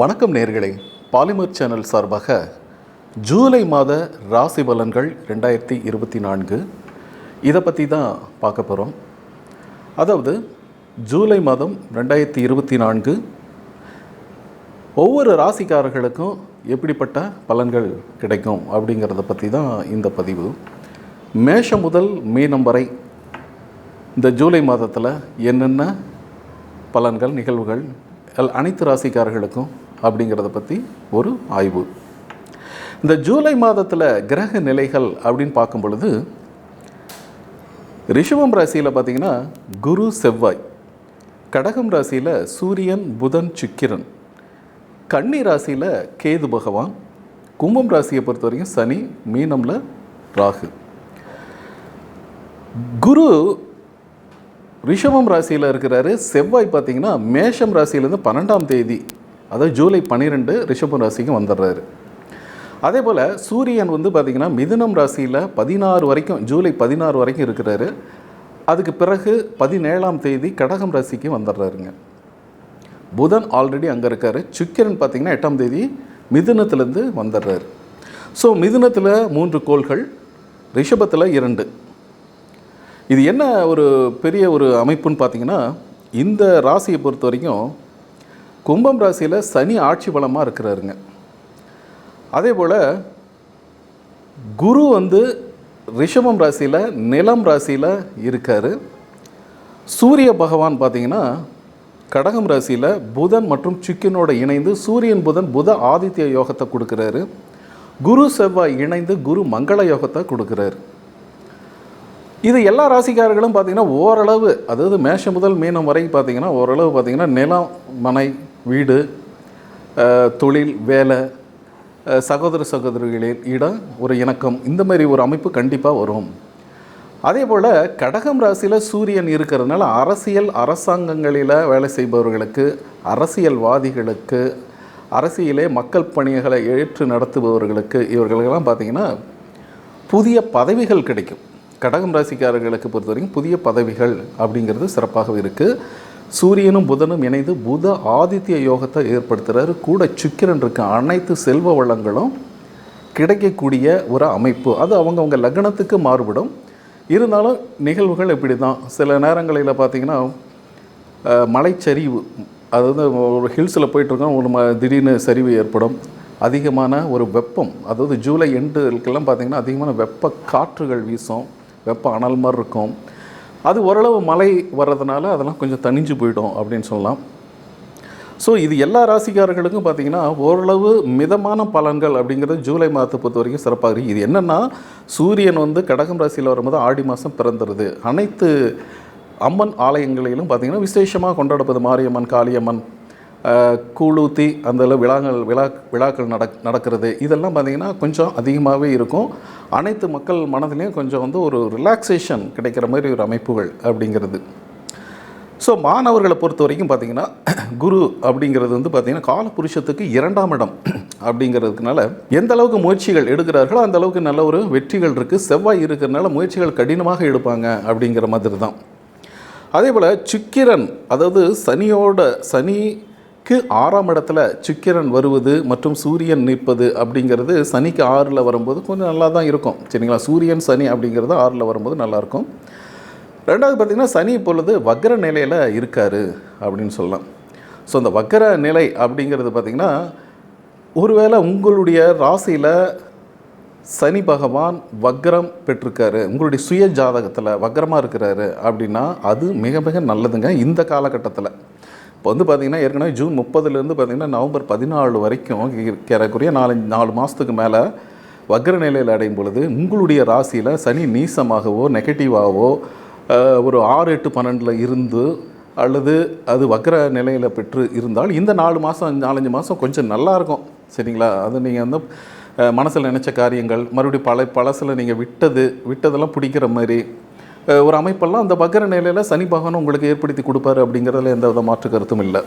வணக்கம் நேர்களே. Polymer channel சார்பாக ஜூலை மாத ராசி பலன்கள் ரெண்டாயிரத்தி இருபத்தி நான்கு. இதை பற்றி தான் பார்க்க போகிறோம் அதாவது ஜூலை மாதம் ரெண்டாயிரத்தி இருபத்தி நான்கு. ஒவ்வொரு ராசிக்காரர்களுக்கும் எப்படிப்பட்ட பலன்கள் கிடைக்கும் அப்படிங்கிறத பற்றி தான் இந்த பதிவு. மேஷம் முதல் மீனம் வரை இந்த ஜூலை மாதத்தில் என்னென்ன பலன்கள் நிகழ்வுகள் எல் அனைத்து ராசிக்காரர்களுக்கும் அப்படிங்கிறத பற்றி ஒரு ஆய்வு. இந்த ஜூலை மாதத்தில் கிரக நிலைகள் அப்படின்னு பார்க்கும் பொழுது ரிஷபம் ராசியில் பார்த்தீங்கன்னா குரு செவ்வாய். கடகம் ராசியில் சூரியன் புதன் சுக்கிரன். கன்னி ராசியில் கேது பகவான். கும்பம் ராசியை பொறுத்த வரைக்கும் சனி மீனமில் ராகு. குரு ரிஷபம் ராசியில் இருக்கிறாரு. செவ்வாய் பார்த்தீங்கன்னா மேஷம் ராசியிலேருந்து பன்னெண்டாம் தேதி அதாவது ஜூலை பன்னிரெண்டு ரிஷபம் ராசிக்கு வந்துடுறாரு. அதே போல் சூரியன் வந்து பார்த்திங்கன்னா மிதுனம் ராசியில் பதினாறு வரைக்கும் ஜூலை பதினாறு வரைக்கும் இருக்கிறாரு. அதுக்கு பிறகு பதினேழாம் தேதி கடகம் ராசிக்கு வந்துடுறாருங்க. புதன் ஆல்ரெடி அங்கே இருக்கார். சுக்கிரன் பார்த்திங்கன்னா எட்டாம் தேதி மிதுனத்துலேருந்து வந்துடுறாரு. ஸோ மிதுனத்தில் மூன்று கோள்கள் ரிஷபத்தில் இரண்டு. இது என்ன ஒரு பெரிய ஒரு அமைப்புன்னு பார்த்தீங்கன்னா இந்த ராசியை பொறுத்த வரைக்கும் கும்பம் ராசியில் சனி ஆட்சி பலமாக இருக்கிறாருங்க. அதே போல் குரு வந்து ரிஷபம் ராசியில் நிலம் ராசியில் இருக்கார். சூரிய பகவான் பார்த்தீங்கன்னா கடகம் ராசியில் புதன் மற்றும் சுக்கினோட இணைந்து சூரியன் புதன் புத ஆதித்ய யோகத்தை கொடுக்குறாரு. குரு செவ்வாய் இணைந்து குரு மங்கள யோகத்தை கொடுக்குறாரு. இது எல்லா ராசிக்காரர்களும் பார்த்தீங்கன்னா ஓரளவு அதாவது மேஷம் முதல் மீனம் வரை பார்த்திங்கன்னா ஓரளவு பார்த்தீங்கன்னா நிலம் மனை வீடு தொழில் வேலை சகோதர சகோதரிகளில் இடம் ஒரு இணக்கம் இந்த மாதிரி ஒரு அமைப்பு கண்டிப்பாக வரும். அதே போல் கடகம் ராசியில் சூரியன் இருக்கிறதுனால அரசியல் அரசாங்கங்களில் வேலை செய்பவர்களுக்கு அரசியல்வாதிகளுக்கு அரசியலே மக்கள் பணிகளை ஏற்று நடத்துபவர்களுக்கு இவர்களுக்கெல்லாம் பார்த்திங்கன்னா புதிய பதவிகள் கிடைக்கும். கடகம் ராசிக்காரர்களுக்கு பொறுத்த வரைக்கும் புதிய பதவிகள் அப்படிங்கிறது சிறப்பாக இருக்குது சூரியனும் புதனும் இணைந்து புத ஆதித்ய யோகத்தை ஏற்படுத்துகிறாரு கூட சுக்கிரன் இருக்க அனைத்து செல்வ வளங்களும் கிடைக்கக்கூடிய ஒரு அமைப்பு. அது அவங்கவுங்க லக்னத்துக்கு மாறுபடும். இருந்தாலும் நிகழ்வுகள் இப்படி தான் சில நேரங்களில் பார்த்திங்கன்னா மலைச்சரிவு. அதாவது ஒரு ஹில்ஸில் போயிட்டுருக்கோம் ஒரு ம திடீர்னு சரிவு ஏற்படும். அதிகமான ஒரு வெப்பம். அதாவது ஜூலை எண்டுக்கெல்லாம் பார்த்திங்கன்னா அதிகமான வெப்ப காற்றுகள் வீசும். வெப்ப அனல் மாதிரி இருக்கும். அது ஓரளவு மழை வர்றதுனால அதெல்லாம் கொஞ்சம் தணிஞ்சு போயிடும் அப்படின்னு சொல்லலாம். ஸோ இது எல்லா ராசிக்காரர்களுக்கும் பார்த்திங்கன்னா ஓரளவு மிதமான பலன்கள் அப்படிங்கிறது ஜூலை மாதத்தை பொறுத்த வரைக்கும் சிறப்பாக இருக்குது இது என்னென்னா சூரியன் வந்து கடகம் ராசியில் வரும்போது ஆடி மாதம் பிறந்துருது. அனைத்து அம்மன் ஆலயங்களிலும் பார்த்திங்கன்னா விசேஷமாக கொண்டாடப்படுது. மாரியம்மன் காளியம்மன் கூழூத்தி அந்த அளவு விழாக்கள் விழா விழாக்கள் நடக் நடக்கிறது. இதெல்லாம் பார்த்திங்கன்னா கொஞ்சம் அதிகமாகவே இருக்கும். அனைத்து மக்கள் மனதிலையும் கொஞ்சம் வந்து ஒரு ரிலாக்ஸேஷன் கிடைக்கிற மாதிரி ஒரு அமைப்புகள் அப்படிங்கிறது. ஸோ மாணவர்களை பொறுத்த வரைக்கும் பார்த்தீங்கன்னா குரு அப்படிங்கிறது வந்து பார்த்திங்கன்னா காலபுருஷத்துக்கு இரண்டாம் இடம் அப்படிங்கிறதுனால எந்த அளவுக்கு முயற்சிகள் எடுக்கிறார்களோ அந்த அளவுக்கு நல்ல ஒரு வெற்றிகள் இருக்குது செவ்வாய் இருக்கிறதுனால முயற்சிகள் கடினமாக எடுப்பாங்க அப்படிங்கிற மாதிரி தான். அதே போல் சுக்கிரன் அதாவது சனியோட சனி சனிக்கு ஆறாம் இடத்துல சுக்கிரன் வருவது மற்றும் சூரியன் நிற்பது அப்படிங்கிறது சனிக்கு ஆறில் வரும்போது கொஞ்சம் நல்லா தான் இருக்கும். சரிங்களா? சூரியன் சனி அப்படிங்கிறது ஆறில் வரும்போது நல்லாயிருக்கும். ரெண்டாவது பார்த்திங்கன்னா சனி இப்பொழுது வக்ர நிலையில் இருக்கார் அப்படின்னு சொல்லலாம். ஸோ அந்த வக்ர நிலை அப்படிங்கிறது பார்த்திங்கன்னா ஒருவேளை உங்களுடைய ராசியில் சனி பகவான் வக்ரம் பெற்றிருக்காரு உங்களுடைய சுய ஜாதகத்தில் வக்ரமாக இருக்கிறாரு அப்படின்னா அது மிக மிக நல்லதுங்க இந்த காலகட்டத்தில். இப்போ வந்து பார்த்திங்கன்னா ஏற்கனவே ஜூன் முப்பதுலேருந்து பார்த்திங்கன்னா நவம்பர் பதினாலு வரைக்கும் ஏறக்குறைய நாலு நாலு மாதத்துக்கு மேலே வக்ர நிலையில் அடையும் பொழுது உங்களுடைய ராசியில் சனி நீசமாகவோ நெகட்டிவாகவோ ஒரு ஆறு எட்டு பன்னெண்டில் இருந்து அல்லது அது வக்ர நிலையில் பெற்று இருந்தால் இந்த நாலு மாதம் நாலஞ்சு மாதம் கொஞ்சம் நல்லா இருக்கும். சரிங்களா? அது நீங்கள் வந்து மனசில் நினச்ச காரியங்கள் மறுபடியும் பல பழசில் நீங்கள் விட்டது விட்டதெல்லாம் பிடிக்கிற மாதிரி ஒரு அமைப்பெல்லாம் அந்த வக்ர நிலையில் சனி பகவான் உங்களுக்கு ஏற்படுத்தி கொடுப்பாரு அப்படிங்கிறதுல எந்த வித மாற்று கருத்தும் இல்லை.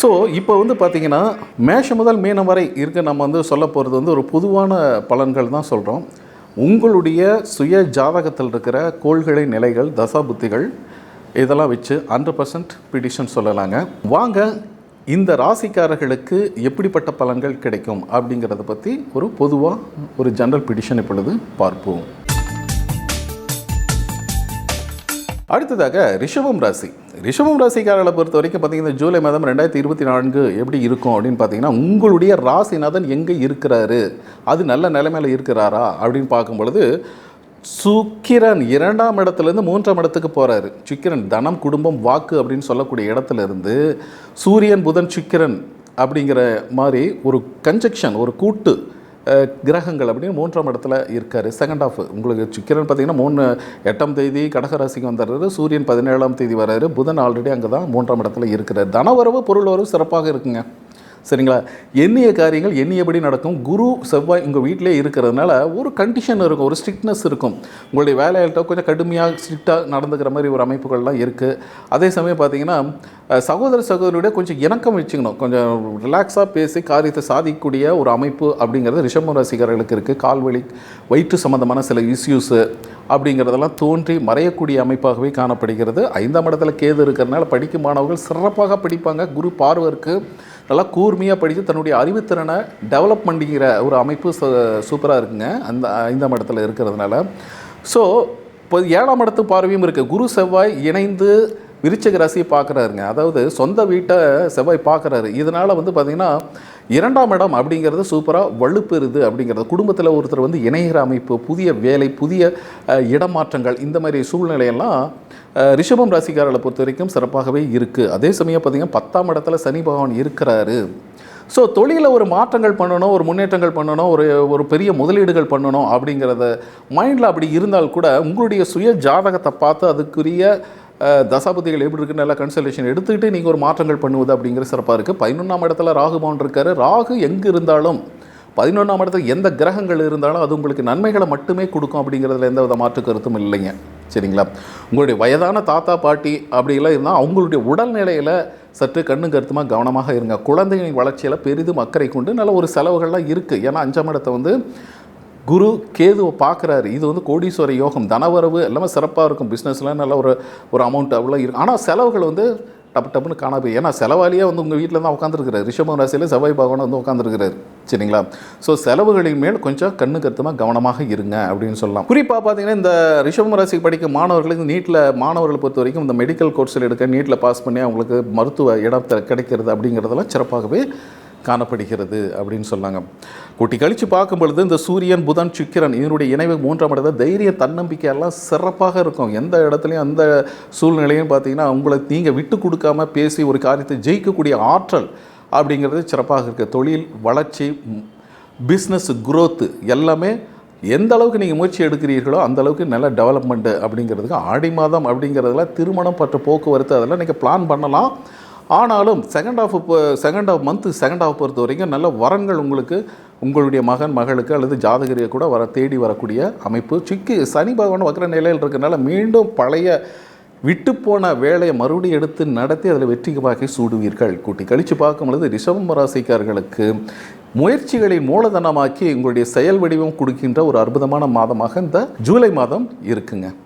ஸோ இப்போ வந்து பார்த்தீங்கன்னா மேஷம் முதல் மீனம் வரை இருக்க நம்ம வந்து சொல்ல போகிறது வந்து ஒரு பொதுவான பலன்கள் தான் சொல்கிறோம் உங்களுடைய சுய ஜாதகத்தில் இருக்கிற கோள்களை நிலைகள் தசா புத்திகள் இதெல்லாம் வச்சு ஹண்ட்ரட் பர்சன்ட் பிடிஷன் சொல்லலாங்க. வாங்க இந்த ராசிக்காரர்களுக்கு எப்படிப்பட்ட பலன்கள் கிடைக்கும் அப்படிங்கிறத பற்றி ஒரு பொதுவாக ஒரு ஜென்ரல் பிடிஷன் இப்பொழுது பார்ப்போம். அடுத்ததாக ரிஷபம் ராசி. ரிஷபம் ராசிக்காரர்களை பொறுத்த வரைக்கும் பார்த்தீங்கன்னா ஜூலை மாதம் ரெண்டாயிரத்தி இருபத்தி நான்கு எப்படி இருக்கும் அப்படின்னு பார்த்தீங்கன்னா உங்களுடைய ராசிநாதன் எங்கே இருக்கிறாரு? அது நல்ல நிலைமையில இருக்கிறாரா? அப்படின்னு பார்க்கும் பொழுது சுக்கிரன் இரண்டாம் இடத்துலேருந்து மூன்றாம் இடத்துக்கு போகிறாரு சுக்கிரன் தனம் குடும்பம் வாக்கு அப்படின்னு சொல்லக்கூடிய இடத்துல இருந்து சூரியன் புதன் சுக்கிரன் அப்படிங்கிற மாதிரி ஒரு கன்ஜெக்ஷன் ஒரு கூட்டு கிரகங்கள் அப்படின்னு மூன்றாம் இடத்துல இருக்கார். செகண்ட் ஆஃப் உங்களுக்கு சுக்கிரன் பார்த்தீங்கன்னா மூணு எட்டாம் தேதி கடகராசிக்கு வந்துடுறாரு. சூரியன் பதினேழாம் தேதி வராரு. புதன் ஆல்ரெடி அங்கே தான் மூன்றாம் இடத்துல இருக்கிறார். தனவரவு பொருள் வரவு சிறப்பாக இருக்குங்க. சரிங்களா? எண்ணிய காரியங்கள் எண்ணியபடி நடக்கும். குரு செவ்வாய் உங்கள் வீட்டிலே இருக்கிறதுனால ஒரு கண்டிஷன் இருக்கும் ஒரு ஸ்ட்ரிக்ட்னஸ் இருக்கும். உங்களுடைய வேலைகள்கிட்ட கொஞ்சம் கடுமையாக ஸ்ட்ரிக்டாக நடந்துக்கிற மாதிரி ஒரு அமைப்புகள்லாம் இருக்குது அதே சமயம் பார்த்தீங்கன்னா சகோதர சகோதரியோட கொஞ்சம் இணக்கம் வச்சுக்கணும். கொஞ்சம் ரிலாக்ஸாக பேசி காரியத்தை சாதிக்கக்கூடிய ஒரு அமைப்பு அப்படிங்கிறது ரிஷப ரசிகர்களுக்கு இருக்குது கால்வலி வயிற்று சம்மந்தமான சில இஷ்யூஸு அப்படிங்கிறதெல்லாம் தோன்றி மறையக்கூடிய அமைப்பாகவே காணப்படுகிறது. ஐந்தாம் இடத்துல கேது இருக்கிறதுனால படிக்கும் மாணவர்கள் சிறப்பாக படிப்பாங்க. குரு பார்வருக்கு நல்லா கூர்மையாக படித்து தன்னுடைய அறிவுத்திறனை டெவலப் பண்ணிக்கிற ஒரு அமைப்பு சூப்பராக இருக்குங்க. அந்த ஐந்தாம் இடத்துல இருக்கிறதுனால. ஸோ இப்போ ஏழாம் இடத்து பார்வையும் இருக்குது குரு செவ்வாய் இணைந்து விருச்சக ராசியை பார்க்குறாருங்க. அதாவது சொந்த வீட்டை செவ்வாய் பார்க்குறாரு. இதனால் வந்து பார்த்திங்கன்னா இரண்டாம் இடம் அப்படிங்கிறது சூப்பராக வலுப்பெறுது அப்படிங்கிறது குடும்பத்தில் ஒருத்தர் வந்து இணைகிற அமைப்பு புதிய வேலை புதிய இடமாற்றங்கள் இந்த மாதிரி சூழ்நிலையெல்லாம் ரிஷபம் ராசிக்காரர்களை பொறுத்த வரைக்கும் சிறப்பாகவே இருக்குது அதே சமயம் பார்த்திங்கன்னா பத்தாம் இடத்துல சனி பகவான் இருக்கிறாரு. ஸோ தொழிலில் ஒரு மாற்றங்கள் பண்ணணும் ஒரு முன்னேற்றங்கள் பண்ணணும் ஒரு ஒரு பெரிய முதலீடுகள் பண்ணணும் அப்படிங்கிறத மைண்டில் அப்படி இருந்தால் கூட உங்களுடைய சுய ஜாதகத்தை பார்த்து அதுக்குரிய தசாபதிகள் எப்படி இருக்குன்னு நல்லா கன்சல்டேஷன் எடுத்துக்கிட்டு நீங்கள் ஒரு மாற்றங்கள் பண்ணுவது அப்படிங்கிற சிறப்பாக இருக்குது பதினொன்றாம் இடத்துல ராகுபவன் இருக்கார் இருக்காரு. ராகு எங்கே இருந்தாலும் பதினொன்றாம் இடத்துல எந்த கிரகங்கள் இருந்தாலும் அது உங்களுக்கு நன்மைகளை மட்டுமே கொடுக்கும் அப்படிங்கிறதுல எந்த வித மாற்று கருத்தும் இல்லைங்க. சரிங்களா? உங்களுடைய வயதான தாத்தா பாட்டி அப்படிலாம் இருந்தால் அவங்களுடைய உடல்நிலையில் சற்று கண்ணும் கருத்துமாக கவனமாக இருங்க. குழந்தைகளின் வளர்ச்சியில் பெரிதும் அக்கறை கொண்டு நல்ல ஒரு செலவுகள்லாம் இருக்குது ஏன்னா அஞ்சாம் இடத்தை வந்து குரு கேதுவை பார்க்குறாரு. இது வந்து கோடீஸ்வர யோகம். தனவரவு எல்லாமே சிறப்பாக இருக்கும். பிஸ்னஸ்லாம் நல்ல ஒரு ஒரு அமௌண்ட் அவ்வளோ இருக்கும் ஆனால் செலவுகள் வந்து டப்பு டப்புன்னு காணா போய் ஏன்னா செலவாலேயே வந்து உங்கள் வீட்டில் தான் உட்காந்துருக்கிறார் ரிஷபம் ராசியில் செவ்வாய் பகவான் வந்து உட்காந்துருக்கிறார் சரிங்களா? ஸோ செலவுகளின் மேல் கொஞ்சம் கண்ணு கருத்தமாக கவனமாக இருங்க அப்படின்னு சொல்லலாம். குறிப்பாக பார்த்தீங்கன்னா இந்த ரிஷபம் ராசிக்கு படிக்கும் மாணவர்களுக்கு நீட்டில் மாணவர்களை பொறுத்த வரைக்கும் இந்த மெடிக்கல் கோர்ஸில் எடுக்க நீட்டில் பாஸ் பண்ணி அவங்களுக்கு மருத்துவ இடம் கிடைக்கிறது அப்படிங்கிறதெல்லாம் சிறப்பாகவே காணப்படுகிறது அப்படின்னு சொன்னாங்க. கூட்டி கழித்து பார்க்கும் பொழுது இந்த சூரியன் புதன் சுக்கிரன் இதனுடைய இணைவு மூன்றாம் இடத்துல தைரிய தன்னம்பிக்கை எல்லாம் சிறப்பாக இருக்கும். எந்த இடத்துலையும் அந்த சூழ்நிலையும் பார்த்தீங்கன்னா உங்களை நீங்கள் விட்டு கொடுக்காம பேசி ஒரு காரியத்தை ஜெயிக்கக்கூடிய ஆற்றல் அப்படிங்கிறது சிறப்பாக இருக்குது தொழில் வளர்ச்சி பிஸ்னஸ் குரோத்து எல்லாமே எந்த அளவுக்கு நீங்கள் முயற்சி எடுக்கிறீர்களோ அந்த அளவுக்கு நல்ல டெவலப்மெண்ட்டு அப்படிங்கிறதுக்கு ஆடி மாதம் அப்படிங்கிறதுல திருமணம் பற்ற போக்குவரத்து அதெல்லாம் நீங்கள் பிளான் பண்ணலாம். ஆனாலும் second half second half month second half பொறுத்த வரைக்கும் நல்ல வரங்கள் உங்களுக்கு உங்களுடைய மகன் மகளுக்கு அல்லது ஜாதகரியை கூட வர தேடி வரக்கூடிய அமைப்பு. சிக்கி சனி பகவான் வக்கர நிலையில் இருக்கிறனால மீண்டும் பழைய விட்டுப்போன வேலையை மறுபடியும் எடுத்து நடத்தி அதில் வெற்றிக்கு பாக்கி சூடுவீர்கள். கூட்டி கழித்து பார்க்கும் பொழுது ரிஷபம் ராசிக்காரர்களுக்கு முயற்சிகளை மூலதனமாக்கி உங்களுடைய செயல் வடிவம் கொடுக்கின்ற ஒரு அற்புதமான மாதமாக இந்த ஜூலை மாதம் இருக்குங்க.